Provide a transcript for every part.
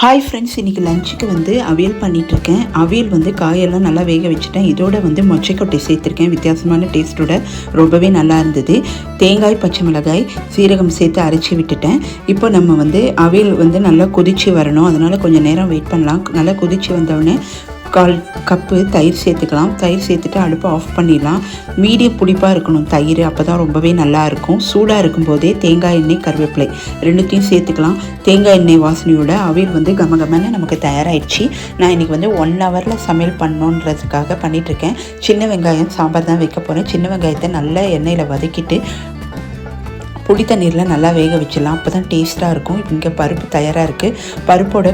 Hi friends இன்றைக்கி லஞ்சுக்கு வந்து அவியல் பண்ணிகிட்ருக்கேன் அவியல் வந்து காயெல்லாம் நல்லா வேக வச்சுட்டேன். இதோட வந்து மொச்சைக்கொட்டை சேர்த்துருக்கேன். வித்தியாசமான டேஸ்ட்டோட ரொம்பவே நல்லா இருந்தது. தேங்காய் பச்சை மிளகாய் சீரகம் சேர்த்து அரைச்சி விட்டுட்டேன். இப்போ நம்ம வந்து அவியல் வந்து நல்லா கொதிச்சு வரணும். அதனால் கொஞ்சம் நேரம் வெயிட் பண்ணலாம். நல்லா கொதிச்சு வந்தவுடனே கால் கப்பு தயிர் சேர்த்துக்கலாம். தயிர் சேர்த்துட்டு அடுப்பை ஆஃப் பண்ணிடலாம். மீடியம் புளிப்பாக இருக்கணும். தயிர் அப்போ தான் ரொம்பவே நல்லாயிருக்கும் சூடாக இருக்கும்போதே தேங்காய் எண்ணெய் கருவேப்பிலை ரெண்டுத்தையும் சேர்த்துக்கலாம். தேங்காய் எண்ணெய் வாசனையோட அவியல் வந்து கம கமன்னு நமக்கு தயாராகிடுச்சு நான் இன்றைக்கி வந்து ஒன் ஹவரில் சமையல் பண்ணணுன்றதுக்காக பண்ணிகிட்ருக்கேன் சின்ன வெங்காயம் சாம்பார் தான் வைக்க போகிறேன் சின்ன வெங்காயத்தை நல்லா எண்ணெயில் வதக்கிட்டு புளி தண்ணீரில் நல்லா வேக வச்சிடலாம். அப்போ தான் டேஸ்ட்டாக இருக்கும். இங்கே பருப்பு தயாராக இருக்குது பருப்போட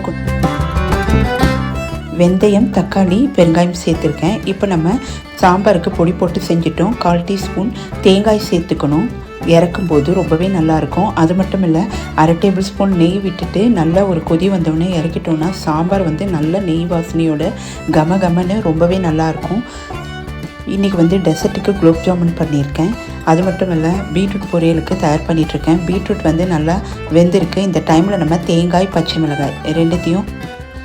வெந்தயம் தக்காளி பெருங்காயம் சேர்த்துருக்கேன். இப்போ நம்ம சாம்பாருக்கு பொடி போட்டு செஞ்சிட்டோம். கால் டீஸ்பூன் தேங்காய் சேர்த்துக்கணும். இறக்கும்போது ரொம்பவே நல்லாயிருக்கும். அது மட்டும் இல்லை அரை டேபிள் ஸ்பூன் நெய் விட்டுட்டு நல்லா ஒரு கொதி வந்தோடனே இறக்கிட்டோன்னா சாம்பார் வந்து நல்ல நெய் வாசனையோட கம கமன்னு ரொம்பவே நல்லாயிருக்கும். இன்றைக்கி வந்து டெசர்ட்டுக்கு குலோப் ஜாமுன் பண்ணியிருக்கேன். அது மட்டும் இல்லை பீட்ரூட் பொரியலுக்கு தயார் பண்ணிகிட்ருக்கேன் பீட்ரூட் வந்து நல்லா வெந்திருக்கு. இந்த டைமில் நம்ம தேங்காய் பச்சை மிளகாய் ரெண்டுத்தையும்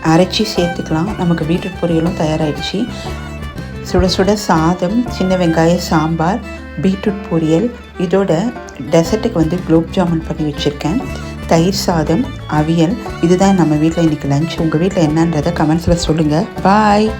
அரைச்சி சேர்த்துக்கலாம். நமக்கு பீட்ரூட் பொரியலும் தயாராகிடுச்சு சுட சுட சாதம் சின்ன வெங்காய சாம்பார் பீட்ரூட் பொரியல். இதோட டெசர்ட்டுக்கு வந்து குலோப் ஜாமுன் பண்ணி வச்சுருக்கேன். தயிர் சாதம் அவியல். இதுதான் நம்ம வீட்டில் இன்றைக்கி லஞ்ச் உங்கள் வீட்டில் என்னன்றதை கமெண்ட்ஸில் சொல்லுங்கள் பாய்